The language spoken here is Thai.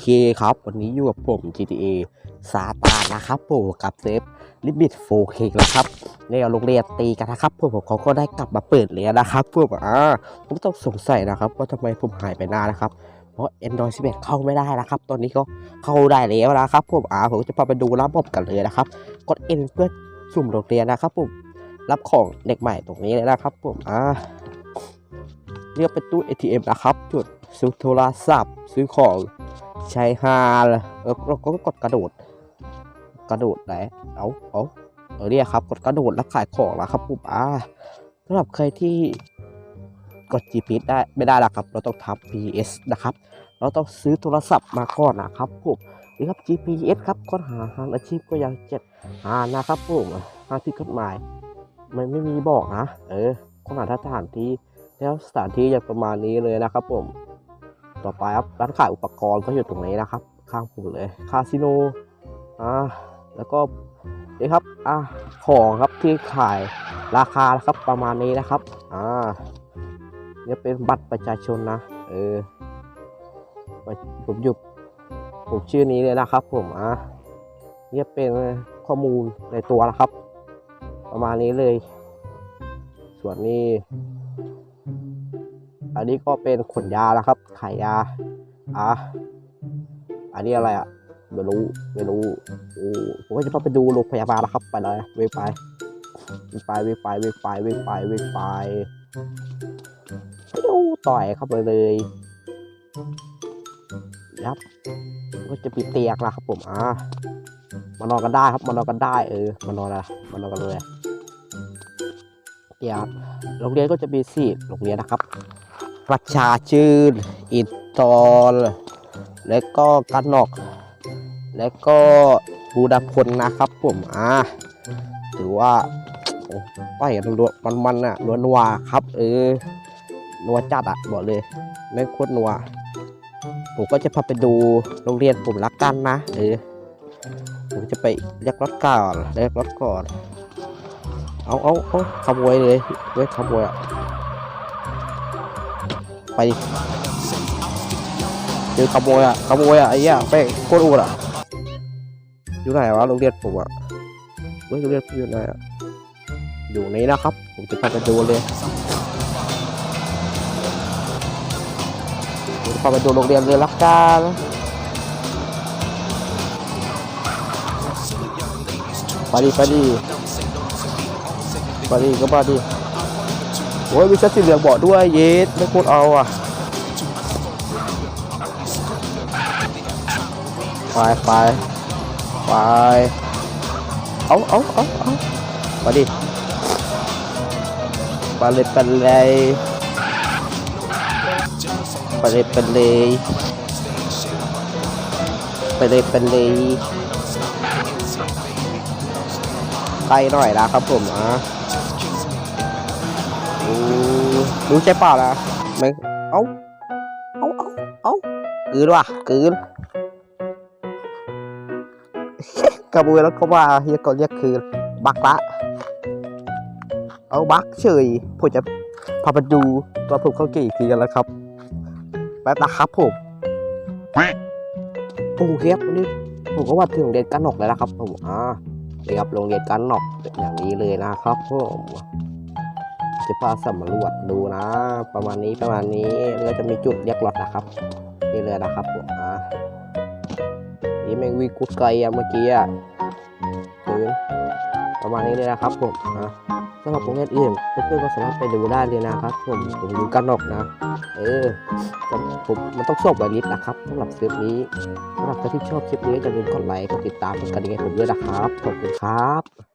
เคครับวันนี้อยู่กับผม GTA ซาตานนะครับผมกับเซฟลิมิต 4K แล้วครับในโรงเรียนตีกันนะครับพวกผมเขาก็ได้กลับมาเปิดเรียนนะครับพวกผมอ่าผมต้องสงสัยนะครับ ว่าทำไมผมหายไปนานนะครับ เพราะ Android 11 เข้าไม่ได้นะครับ ตอนนี้ก็เข้าได้แล้วนะครับผมอ่าผมจะพาไปดูระบบกันเลยนะครับ กด N เพื่อสุ่มโรงเรียนนะครับผมรับของเด็กใหม่ตรงนี้เลยนะครับผมอ่าเรียกเป็นตู้ ATM นะครับจุดซื้อโทรศัพท์ซื้อของ ช้ฮาแล้วเราก็กดกระโดด กระโดดไหนเอาเอาเออเนี่ยครับ กดกระโดดแล้วขายของแล้วครับผมอ่าสำหรับใครที่กด GPS ได้ไม่ได้ละครับ เราต้องทับ PS นะครับ เราต้องซื้อโทรศัพท์มาก่อนนะครับผมนี่ครับ GPS ครับค้นหาทางอาชีพก็ยังเจ็ดหานะครับผมหาที่กฎหมายมันไม่มีบอกนะ เออค้นหาสถานที่แล้วสถานที่อย่างประมาณนี้เลยนะครับผม ต่อไปครับร้านขายอุปกรณ์ก็อยู่ตรงนี้นะครับ ข้างผมเลยคาสิโนอ่าแล้วก็นี่ครับอ่าของครับที่ขายราคาครับประมาณนี้นะครับอ่าเนี่ยเป็นบัตรประชาชนนะเออผมอยู่ผมชื่อนี้เลยนะครับ ผมอ่าเนี่ยเป็นข้อมูลในตัวนะครับ ประมาณนี้เลย ส่วนนี้ อันนี้ก็เป็นขนยานะครับขายยา อะ อันนี้อะไรอะ ไม่รู้ ไม่รู้ โอ้ผมก็จะพาไปดูโรงพยาบาลแล้วครับ ไปเลยเวงไปเวงไปเวงไปเวงไปเวไปเวไปปิ้วต่อยเข้าไปเลยครับก็จะมีเตียงนะครับผม อะมานอนกันได้ครับ มานอนกันได้ เออ มานอนอะมานอนกันเลยเตียงโรงเรียนก็จะมีสี่โรงเรียนนะครับ ประชาชื่นอินตอลและก็กันนอก และก็บูดาพลนะครับผมอ่าถือว่าโอ้ต่อยกันรัวมันมันๆอะนัวนัวครับ เออนัวจัดอะบอกเลยแม่โคตรนัวผมก็จะพาไปดูโรงเรียนผมละกันนะเออผมจะไปเรียกรถก่อนเรียกรถก่อน เอาเอาเอาขโมยเลยเว้ยขโมยอะ ไปดิเจอขโมยอะขโมยอะไอ้เหี้ยไปโคตรอูดอะอยู่ไหนวะโรงเรียนผมอะเฮ้ยโรงเรียนผมอยู่ไหนอะอยู่นี้นะครับ ผมจะพาไปดูเลยผมจะพาไปดูโรงเรียนเลยละกันไปดิไปดิไปดิก็มาดิ อ้ยมีเสื้อสีเหลืองบอกด้วยเยสไม่โคตรเอาอะไปไปไปเอาเอาเอาเอามาดิไปเลยไปเลยไปเลยไปเลยไปเลยไปเลยใกลหน่อยนะครับผมอะ รู้ใช่ป่าล่ะไม่เอาเอาเอาเอากืนว่ะกืนกระบุยแล้วก็ว่าเฮียก็เรียกคืนบักละเอาบักเฉยผมจะพาไปดูตัวผมเขาเกี่กทีกันแล้วครับแป๊บนะครับผมโอ้โหครับนนี้ผมก็ว่าถึงเรียนกันหนกแล้วนะครับผมอ่าเรียนกับโรงเรียนกันหนกอย่างนี้เลยนะครับผม จะพาสำรวจดูนะ ประมาณนี้ประมาณนี้แล้วก็จะมีจุดเรียกรถนะครับ นี่เลยนะครับผมอะนี่แมงวีกุดไกลอะเมื่อกี้อะคือประมาณนี้เลยนะครับผมอะสำหรับโรงเรียนอื่นเพื่อนๆก็สามารถไปดูได้เลยนะครับ ผมผมอยู่กันนอกนะ เออผมผมมันต้องชอบแบบนี้นะครับสำหรับคลิปนี้สำหรับใครที่ชอบคลิปนี้อย่าลืมกดไลค์กดติดตามกดกระดิ่งให้ผมด้วยนะครับขอบคุณครับ